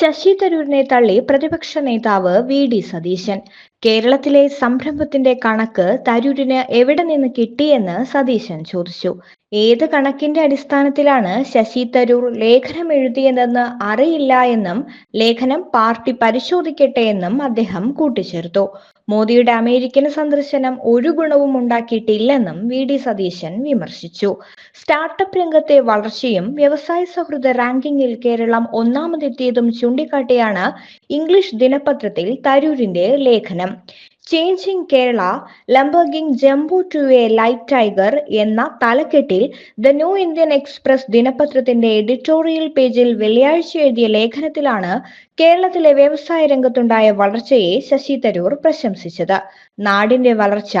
ശശി തരൂരിനെ തള്ളി പ്രതിപക്ഷ നേതാവ് വി ഡി സതീശൻ. കേരളത്തിലെ സംരംഭത്തിന്റെ കണക്ക് തരൂരിന് എവിടെ നിന്ന് കിട്ടിയെന്ന് സതീശൻ ചോദിച്ചു. ഏത് കണക്കിന്റെ അടിസ്ഥാനത്തിലാണ് ശശി തരൂർ ലേഖനം എഴുതിയതെന്ന് അറിയില്ല എന്നും ലേഖനം പാർട്ടി പരിശോധിക്കട്ടെ എന്നും അദ്ദേഹം കൂട്ടിച്ചേർത്തു. മോദിയുടെ അമേരിക്കൻ സന്ദർശനം ഒരു ഗുണവും ഉണ്ടാക്കിയിട്ടില്ലെന്നും വി ഡി സതീശൻ വിമർശിച്ചു. സ്റ്റാർട്ടപ്പ് രംഗത്തെ വളർച്ചയും വ്യവസായ സൗഹൃദ റാങ്കിങ്ങിൽ കേരളം ഒന്നാമതെത്തിയതും ചൂണ്ടിക്കാട്ടിയാണ് ഇംഗ്ലീഷ് ദിനപത്രത്തിൽ തരൂരിന്റെ ലേഖനം. Changing Kerala lumbering jumbo to a light tiger എന്ന തലക്കെട്ടിൽ ദ ന്യൂ ഇന്ത്യൻ എക്സ്പ്രസ് ദിനപത്രത്തിന്റെ എഡിറ്റോറിയൽ പേജിൽ വെള്ളിയാഴ്ച എഴുതിയ ലേഖനത്തിലാണ് കേരളത്തിലെ വ്യവസായ രംഗത്തുണ്ടായ വളർച്ചയെ ശശി തരൂർ പ്രശംസിച്ചത്. നാടിന്റെ വളർച്ച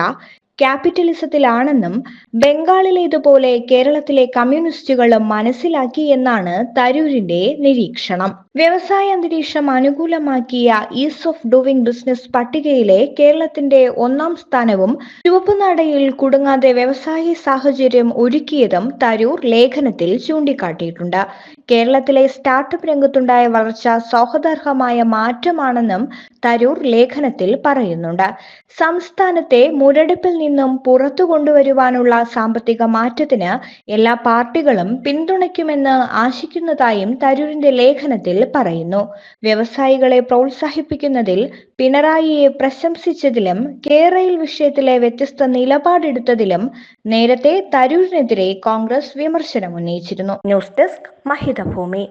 ക്യാപിറ്റലിസത്തിലാണെന്നും ബംഗാളിലേതുപോലെ കേരളത്തിലെ കമ്മ്യൂണിസ്റ്റുകളും മനസ്സിലാക്കി എന്നാണ് തരൂരിന്റെ നിരീക്ഷണം. വ്യവസായ അന്തരീക്ഷം അനുകൂലമാക്കിയ ഈസ് ഓഫ് ഡൂയിങ് ബിസിനസ് പട്ടികയിലെ കേരളത്തിന്റെ ഒന്നാം സ്ഥാനവും ചുവപ്പുനാടയിൽ കുടുങ്ങാതെ വ്യവസായ സാഹചര്യം ഒരുക്കിയതും തരൂർ ലേഖനത്തിൽ ചൂണ്ടിക്കാട്ടിയിട്ടുണ്ട്. കേരളത്തിലെ സ്റ്റാർട്ടപ്പ് രംഗത്തുണ്ടായ വളർച്ച സൗഹൃദാർഹമായ മാറ്റമാണെന്നും തരൂർ ലേഖനത്തിൽ പറയുന്നുണ്ട്. സംസ്ഥാനത്തെ മുരടിപ്പിൽ നിന്നും പുറത്തു കൊണ്ടുവരുവാനുള്ള സാമ്പത്തിക മാറ്റത്തിന് എല്ലാ പാർട്ടികളും പിന്തുണയ്ക്കുമെന്ന് ആശിക്കുന്നതായും തരൂരിന്റെ ലേഖനത്തിൽ പറയുന്നു. വ്യവസായികളെ പ്രോത്സാഹിപ്പിക്കുന്നതിൽ പിണറായിയെ പ്രശംസിച്ചതിലും കേരയിൽ വിഷയത്തിലെ വ്യത്യസ്ത നിലപാടെടുത്തതിലും നേരത്തെ തരൂരിനെതിരെ കോൺഗ്രസ് വിമർശനം ഉന്നയിച്ചിരുന്നു ന്യൂസ് ഡെസ്ക് മഹിതഭൂമി.